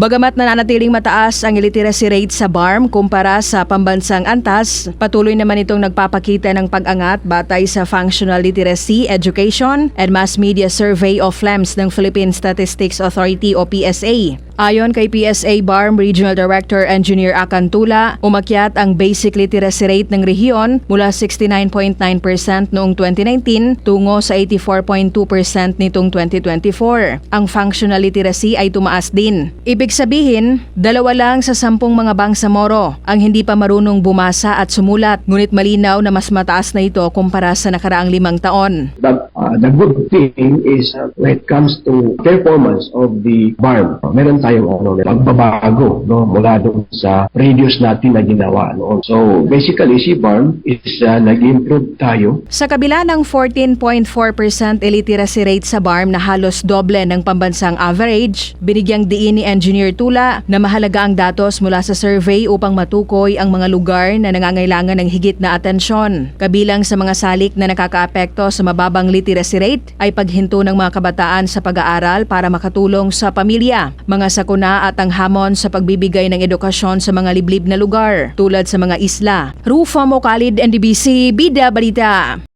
Bagamat nananatiling mataas ang illiteracy rate sa BARM kumpara sa pambansang antas, patuloy naman itong nagpapakita ng pag-angat batay sa Functional Literacy, Education and Mass Media Survey of FLEMS ng Philippine Statistics Authority o PSA. Ayon kay PSA BARM Regional Director Engineer Akantula, umakyat ang basic literacy rate ng rehiyon mula 69.9% noong 2019 tungo sa 84.2% nitong 2024. Ang functional literacy ay tumaas din. Ibig sabihin, dalawa lang sa sampung mga bangsamoro ang hindi pa marunong bumasa at sumulat, ngunit malinaw na mas mataas na ito kumpara sa nakaraang limang taon. But uh, the good thing is uh, when it comes to performance of the BARM, uh, meron tayong ano, pagbabago no, mula doon sa radius natin na ginawa noon. So basically si BARM is uh, nag-improve tayo Sa kabila ng 14.4% illiteracy rate sa BARM na halos doble ng pambansang average, binigyang diin ni Engineer Tula na mahalaga ang datos mula sa survey upang matukoy ang mga lugar na nangangailangan ng higit na atensyon. Kabilang sa mga salik na nakakaapekto sa mababang literacy rate ay paghinto ng mga kabataan sa pag-aaral para makatulong sa pamilya, mga sakuna at ang hamon sa pagbibigay ng edukasyon sa mga liblib na lugar tulad sa mga isla. Rufo Mocalid, NDBC, Bida Balita.